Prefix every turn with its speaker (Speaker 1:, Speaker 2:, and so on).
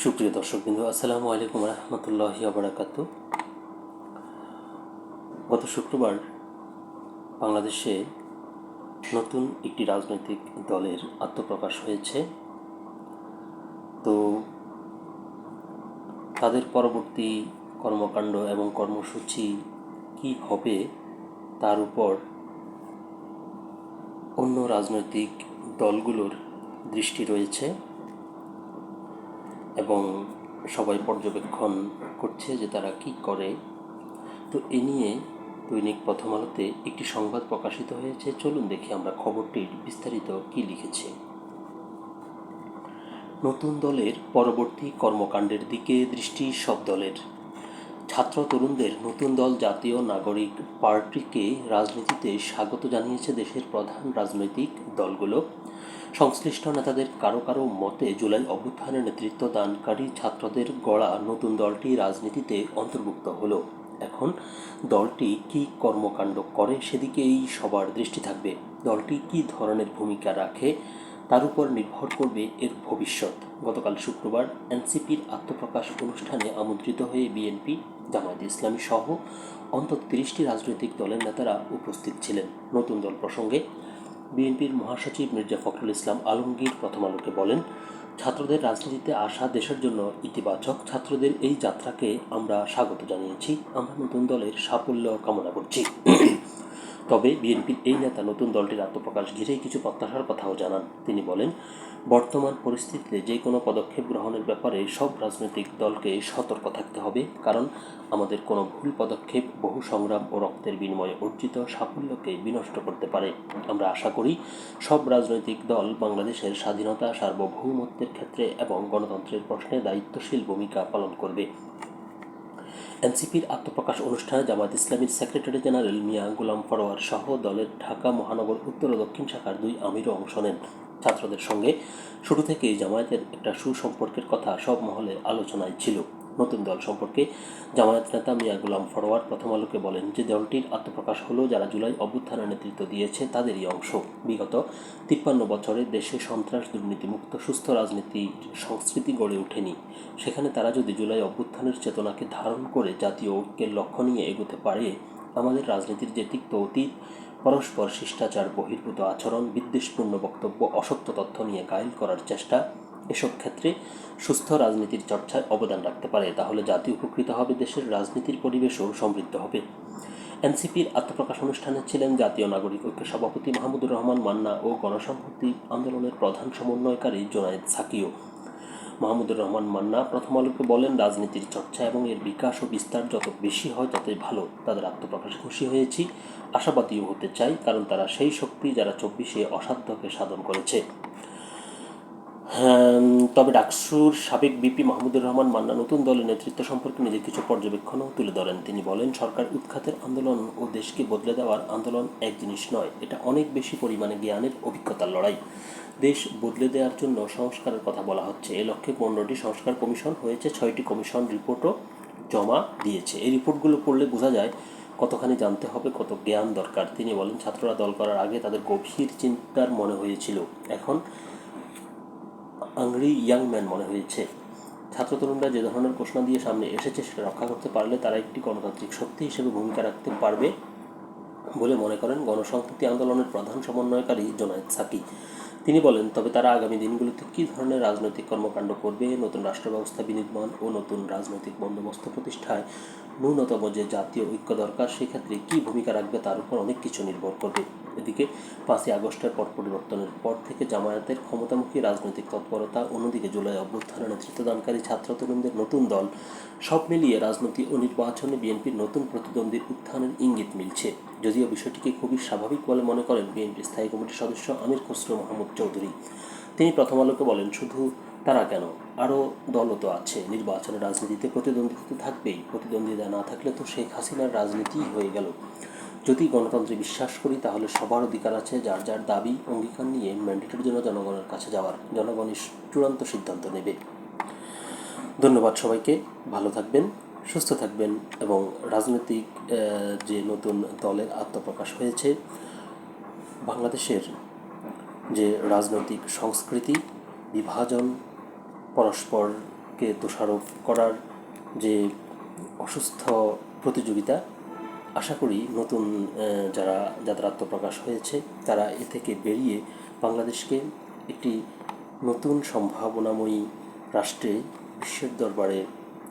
Speaker 1: সুপ্রিয় বিন্দু আসসালামু আলাইকুম রহমতুল্লাহ আবরাকাত গত শুক্রবার বাংলাদেশে নতুন একটি রাজনৈতিক দলের আত্মপ্রকাশ হয়েছে তো তাদের পরবর্তী কর্মকাণ্ড এবং কর্মসূচি কি হবে তার উপর অন্য রাজনৈতিক দলগুলোর দৃষ্টি রয়েছে এবং সবাই পর্যবেক্ষণ করছে যে তারা কি করে তো এ নিয়ে দৈনিক প্রথম আলোতে একটি সংবাদ প্রকাশিত হয়েছে চলুন দেখি আমরা খবরটির বিস্তারিত কি লিখেছে নতুন দলের পরবর্তী কর্মকাণ্ডের দিকে দৃষ্টি সব দলের ছাত্র তরুণদের নতুন দল জাতীয় নাগরিক পার্টিকে রাজনীতিতে স্বাগত জানিয়েছে দেশের প্রধান রাজনৈতিক দলগুলো সংশ্লিষ্ট নেতাদের কারো কারো মতে জুলাই অভ্যুত্থানে নেতৃত্ব দানকারী ছাত্রদের গড়া নতুন দলটি রাজনীতিতে অন্তর্ভুক্ত হলো এখন দলটি কি কর্মকাণ্ড করে সেদিকেই সবার দৃষ্টি থাকবে দলটি কি ধরনের ভূমিকা রাখে তার উপর নির্ভর করবে এর ভবিষ্যৎ গতকাল শুক্রবার এনসিপির আত্মপ্রকাশ অনুষ্ঠানে আমন্ত্রিত হয়ে বিএনপি জামায়াত ইসলামী সহ অন্তত তিরিশটি রাজনৈতিক দলের নেতারা উপস্থিত ছিলেন নতুন দল প্রসঙ্গে বিএনপির মহাসচিব মির্জা ফখরুল ইসলাম আলমগীর প্রথম আলোকে বলেন ছাত্রদের রাজনীতিতে আসা দেশের জন্য ইতিবাচক ছাত্রদের এই যাত্রাকে আমরা স্বাগত জানিয়েছি আমরা নতুন দলের সাফল্য কামনা করছি তবে বিএনপির এই নেতা নতুন দলটির আত্মপ্রকাশ ঘিরেই কিছু প্রত্যাশার কথাও জানান তিনি বলেন বর্তমান পরিস্থিতিতে যে কোনো পদক্ষেপ গ্রহণের ব্যাপারে সব রাজনৈতিক দলকে সতর্ক থাকতে হবে কারণ আমাদের কোনো ভুল পদক্ষেপ বহু সংগ্রাম ও রক্তের বিনিময়ে অর্জিত সাফল্যকে বিনষ্ট করতে পারে আমরা আশা করি সব রাজনৈতিক দল বাংলাদেশের স্বাধীনতা সার্বভৌমত্বের ক্ষেত্রে এবং গণতন্ত্রের প্রশ্নে দায়িত্বশীল ভূমিকা পালন করবে এনসিপির আত্মপ্রকাশ অনুষ্ঠানে জামায়াত ইসলামীর সেক্রেটারি জেনারেল মিয়া গোলাম ফরোয়ার সহ দলের ঢাকা মহানগর উত্তর ও দক্ষিণ শাখার দুই আমিরও অংশ নেন ছাত্রদের সঙ্গে শুরু থেকেই জামায়াতের একটা সুসম্পর্কের কথা সব মহলে আলোচনায় ছিল নতুন দল সম্পর্কে জামায়াত নেতা মিয়া গুলাম ফরওয়ার্ড প্রথম আলোকে বলেন যে দলটির আত্মপ্রকাশ হলো যারা জুলাই অভ্যুত্থানের নেতৃত্ব দিয়েছে তাদেরই অংশ বিগত তিপ্পান্ন বছরে দেশে সন্ত্রাস দুর্নীতিমুক্ত সুস্থ রাজনীতি সংস্কৃতি গড়ে ওঠেনি সেখানে তারা যদি জুলাই অভ্যুত্থানের চেতনাকে ধারণ করে জাতীয় ঐক্যের লক্ষ্য নিয়ে এগোতে পারে আমাদের রাজনীতির যে তিক্ত অতীত পরস্পর শিষ্টাচার বহির্ভূত আচরণ বিদ্বেষপূর্ণ বক্তব্য অসত্য তথ্য নিয়ে গায়েল করার চেষ্টা এসব ক্ষেত্রে সুস্থ রাজনীতির চর্চায় অবদান রাখতে পারে তাহলে জাতি উপকৃত হবে দেশের রাজনীতির পরিবেশও সমৃদ্ধ হবে এনসিপির আত্মপ্রকাশ অনুষ্ঠানে ছিলেন জাতীয় নাগরিক ঐক্য সভাপতি মাহমুদুর রহমান মান্না ও গণসম্পত্তি আন্দোলনের প্রধান সমন্বয়কারী জোনায়েদ সাকিও মাহমুদুর রহমান মান্না প্রথম আলোকে বলেন রাজনীতির চর্চা এবং এর বিকাশ ও বিস্তার যত বেশি হয় ততই ভালো তাদের আত্মপ্রকাশে খুশি হয়েছি আশাবাদীও হতে চাই কারণ তারা সেই শক্তি যারা চব্বিশে অসাধ্যকে সাধন করেছে হ্যাঁ, তবে ডাকসুর সাবেক বিপি মাহমুদুর রহমান মান্না নতুন দলের নেতৃত্ব সম্পর্কে নিজের কিছু পর্যবেক্ষণও তুলে ধরেন তিনি বলেন সরকার উৎখাতের আন্দোলন ও দেশকে বদলে দেওয়ার আন্দোলন এক জিনিস নয় এটা অনেক বেশি পরিমাণে জ্ঞানের অভিজ্ঞতার লড়াই দেশ বদলে দেওয়ার জন্য সংস্কারের কথা বলা হচ্ছে এ লক্ষ্যে পনেরোটি সংস্কার কমিশন হয়েছে ছয়টি কমিশন রিপোর্টও জমা দিয়েছে এই রিপোর্টগুলো পড়লে বোঝা যায় কতখানি জানতে হবে কত জ্ঞান দরকার তিনি বলেন ছাত্ররা দল করার আগে তাদের গভীর চিন্তার মনে হয়েছিল এখন আংরি ইয়াং ম্যান মনে হয়েছে ছাত্র তরুণরা যে ধরনের প্রশ্ন দিয়ে সামনে এসেছে সেটা রক্ষা করতে পারলে তারা একটি গণতান্ত্রিক শক্তি হিসেবে ভূমিকা রাখতে পারবে বলে মনে করেন গণসংহতি আন্দোলনের প্রধান সমন্বয়কারী জোনায়েদ সাকি তিনি বলেন তবে তারা আগামী দিনগুলোতে কী ধরনের রাজনৈতিক কর্মকাণ্ড করবে নতুন রাষ্ট্র ব্যবস্থা বিনির্মাণ ও নতুন রাজনৈতিক বন্দোবস্ত প্রতিষ্ঠায় ন্যূনতম যে জাতীয় ঐক্য দরকার সেক্ষেত্রে কী ভূমিকা রাখবে তার উপর অনেক কিছু নির্ভর করবে এদিকে পাঁচই আগস্টের পর পরিবর্তনের পর থেকে জামায়াতের ক্ষমতামুখী রাজনৈতিক তৎপরতা অন্যদিকে জুলাই অভ্যুত্থানে নেতৃত্বদানকারী ছাত্র তরুণদের নতুন দল সব মিলিয়ে রাজনীতি ও নির্বাচনে বিএনপির নতুন প্রতিদ্বন্দ্বীর উত্থানের ইঙ্গিত মিলছে যদিও বিষয়টিকে খুবই স্বাভাবিক বলে মনে করেন বিএনপির স্থায়ী কমিটির সদস্য আমির খসরু মাহমুদ চৌধুরী তিনি প্রথম আলোকে বলেন শুধু তারা কেন আরও দলও তো আছে নির্বাচনের রাজনীতিতে প্রতিদ্বন্দ্বিতা তো থাকবেই প্রতিদ্বন্দ্বিতা না থাকলে তো শেখ হাসিনার রাজনীতিই হয়ে গেল যদি গণতন্ত্রে বিশ্বাস করি তাহলে সবার অধিকার আছে যার যার দাবি অঙ্গীকার নিয়ে ম্যান্ডেটের জন্য জনগণের কাছে যাওয়ার জনগণের চূড়ান্ত সিদ্ধান্ত নেবে ধন্যবাদ সবাইকে ভালো থাকবেন সুস্থ থাকবেন এবং রাজনৈতিক যে নতুন দলের আত্মপ্রকাশ হয়েছে বাংলাদেশের যে রাজনৈতিক সংস্কৃতি বিভাজন পরস্পরকে দোষারোপ করার যে অসুস্থ প্রতিযোগিতা আশা করি নতুন যারা যাদের আত্মপ্রকাশ হয়েছে তারা এ থেকে বেরিয়ে বাংলাদেশকে একটি নতুন সম্ভাবনাময়ী রাষ্ট্রে বিশ্বের দরবারে